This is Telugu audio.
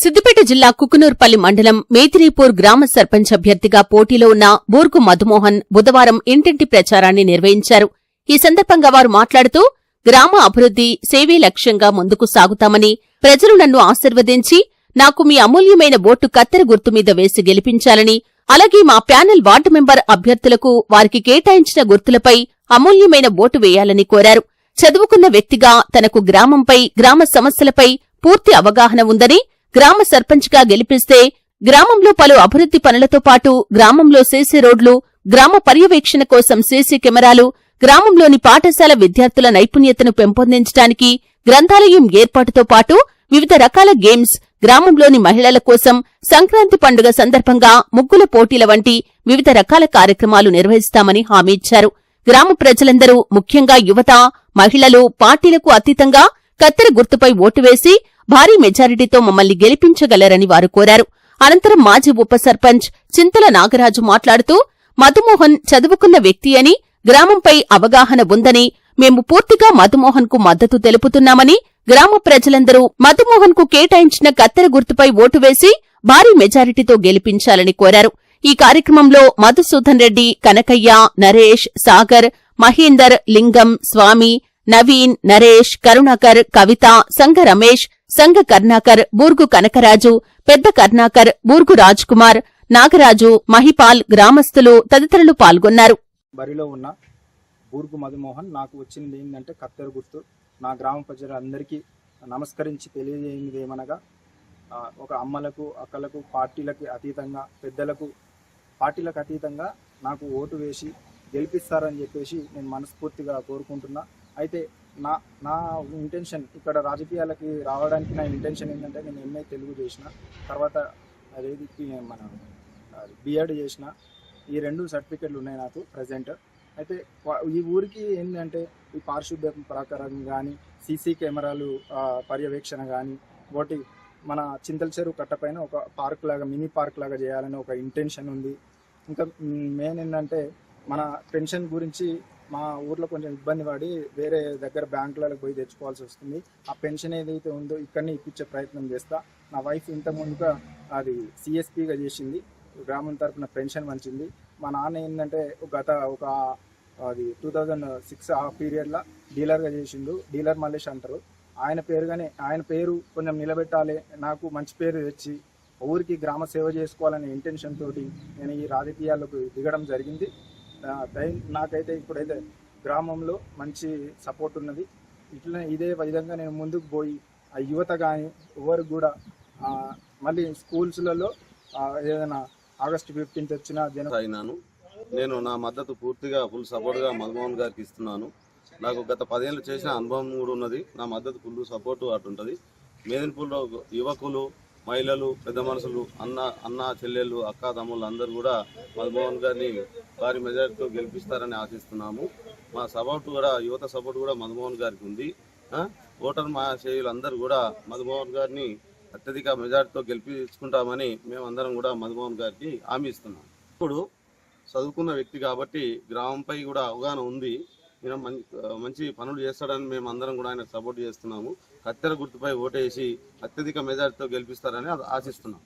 సిద్దిపేట జిల్లా కుకునూర్పల్లి మండలం మేతిరీపూర్ గ్రామ సర్పంచ్ అభ్యర్థిగా పోటీలో ఉన్న బూర్గు మధుమోహన్ బుధవారం ఇంటింటి ప్రచారాన్ని నిర్వహించారు. ఈ సందర్భంగా వారు మాట్లాడుతూ గ్రామ అభివృద్ధి సేవే లక్ష్యంగా ముందుకు సాగుతామని ప్రజలు నన్ను ఆశీర్వదించి నాకు మీ అమూల్యమైన ఓటు కత్తెర గుర్తు మీద వేసి గెలిపించాలని అలాగే మా ప్యానెల్ వార్డు మెంబర్ అభ్యర్థులకు వారికి కేటాయించిన గుర్తులపై అమూల్యమైన ఓటు వేయాలని కోరారు. చదువుకున్న వ్యక్తిగా తనకు గ్రామంపై గ్రామ సమస్యలపై పూర్తి అవగాహన ఉందని గ్రామ సర్పంచ్గా గెలిపిస్తే గ్రామంలో పలు అభివృద్ధి పనులతో పాటు గ్రామంలో సీసీ రోడ్లు గ్రామ పర్యవేక్షణ కోసం సీసీ కెమెరాలు గ్రామంలోని పాఠశాల విద్యార్థుల నైపుణ్యతను పెంపొందించడానికి గ్రంథాలయం ఏర్పాటుతో పాటు వివిధ రకాల గేమ్స్ గ్రామంలోని మహిళల కోసం సంక్రాంతి పండుగ సందర్భంగా ముగ్గుల పోటీల వంటి వివిధ రకాల కార్యక్రమాలు నిర్వహిస్తామని హామీ ఇచ్చారు. గ్రామ ప్రజలందరూ ముఖ్యంగా యువత మహిళలు పార్టీలకు అతీతంగా కత్తెర గుర్తుపై ఓటు వేసి భారీ మెజారిటీతో మమ్మల్ని గెలిపించగలరని వారు కోరారు. అనంతరం మాజీ ఉప సర్పంచ్ చింతల నాగరాజు మాట్లాడుతూ మధుమోహన్ చదువుకున్న వ్యక్తి అని గ్రామంపై అవగాహన ఉందని మేము పూర్తిగా మధుమోహన్కు మద్దతు తెలుపుతున్నామని గ్రామ ప్రజలందరూ మధుమోహన్కు కేటాయించిన కత్తెర గుర్తుపై ఓటు వేసి భారీ మెజారిటీతో గెలిపించాలని కోరారు. ఈ కార్యక్రమంలో మధుసూదన్ రెడ్డి కనకయ్య నరేష్ సాగర్ మహేందర్ లింగం స్వామి నవీన్ నరేష్ కరుణాకర్ కవిత సంగ రమేష్ సంగ కర్ణాకర్ బూర్గు కనకరాజు పెద్ద కర్ణాకర్ బూర్గు రాజ్కుమార్ నాగరాజు మహిపాల్ గ్రామస్తులు తదితరులు పాల్గొన్నారు. బరిలో ఉన్న బూర్గు మధుమోహన్ నాకు వచ్చింది ఏంటంటే కత్తెర గుర్తు. నా గ్రామ ప్రజలందరికీ నమస్కరించి తెలియజేయింది ఏమనగా ఒక అమ్మలకు అక్కలకు పార్టీలకు అతీతంగా పెద్దలకు పార్టీలకు అతీతంగా నాకు ఓటు వేసి గెలిపిస్తారని చెప్పేసి నేను మనస్ఫూర్తిగా కోరుకుంటున్నా. అయితే నా నా ఇంటెన్షన్ ఇక్కడ రాజకీయాలకి రావడానికి నా ఇంటెన్షన్ ఏంటంటే నేను ఎంఏ తెలుగు చేసిన తర్వాత అదేది మన బిఎడ్ చేసిన ఈ రెండు సర్టిఫికెట్లు ఉన్నాయి నాకు ప్రజెంట్ అయితే ఈ ఊరికి ఏంటంటే ఈ పారిశుద్ధ్య ప్రకారం కానీ సీసీ కెమెరాలు పర్యవేక్షణ కానీ ఒకటి మన చింతల చెరువు కట్టపైన ఒక పార్క్ లాగా మినీ పార్క్ లాగా చేయాలని ఒక ఇంటెన్షన్ ఉంది. ఇంకా మెయిన్ ఏంటంటే మన పెన్షన్ గురించి మా ఊర్లో కొంచెం ఇబ్బంది పడి వేరే దగ్గర బ్యాంకులకు పోయి తెచ్చుకోవాల్సి వస్తుంది. ఆ పెన్షన్ ఏదైతే ఉందో ఇక్కడనే ఇప్పించే ప్రయత్నం చేస్తా. నా వైఫ్ ఇంత ముందుగా అది సిఎస్పిగా చేసింది. గ్రామం తరఫున పెన్షన్ మంచింది మా నాన్న ఏంటంటే గత ఒక అది టూ థౌజండ్ సిక్స్ ఆ పీరియడ్లో డీలర్గా చేసిండు. డీలర్ మల్లేష్ అంటారు. ఆయన పేరుగానే ఆయన పేరు కొంచెం నిలబెట్టాలి. నాకు మంచి పేరు తెచ్చి ఊరికి గ్రామ సేవ చేసుకోవాలనే ఇంటెన్షన్ తోటి నేను ఈ రాజకీయాలకు దిగడం జరిగింది. టైం నాకైతే ఇప్పుడైతే గ్రామంలో మంచి సపోర్ట్ ఉన్నది. ఇట్లా ఇదే విధంగా నేను ముందుకు పోయి ఆ యువత కానీ ఎవరికి కూడా మళ్ళీ స్కూల్స్లలో ఏదైనా ఆగస్టు ఫిఫ్టీన్త్ వచ్చిన జన అయినాను. నేను నా మద్దతు పూర్తిగా ఫుల్ సపోర్ట్గా మధుమోహన్ గారికి ఇస్తున్నాను. నాకు గత పదేళ్ళు చేసిన అనుభవం కూడా ఉన్నది. నా మద్దతు ఫుల్ సపోర్టు అటు ఉంటుంది. మేదిన్పూర్లో యువకులు మహిళలు పెద్ద మనుషులు అన్న అన్న చెల్లెళ్ళు అక్క తమ్ముళ్ళు అందరూ కూడా మధుమోహన్ గారిని వారి మెజార్టీతో గెలిపిస్తారని ఆశిస్తున్నాము. మా సపోర్ట్ కూడా యువత సపోర్ట్ కూడా మధుమోహన్ గారికి ఉంది. ఓటర్ మహాశయులు అందరూ కూడా మధుమోహన్ గారిని అత్యధిక మెజార్టీతో గెలిపించుకుంటామని మేమందరం కూడా మధుమోహన్ గారికి హామీ ఇస్తున్నాం. ఇప్పుడు చదువుకున్న వ్యక్తి కాబట్టి గ్రామంపై కూడా అవగాహన ఉంది. ఈయన మంచి మంచి పనులు చేస్తాడని మేము అందరం కూడా ఆయన సపోర్ట్ చేస్తున్నాము. కత్తెర గుర్తుపై ఓటేసి అత్యధిక మెజార్టీతో గెలిపిస్తారని ఆశిస్తున్నాం.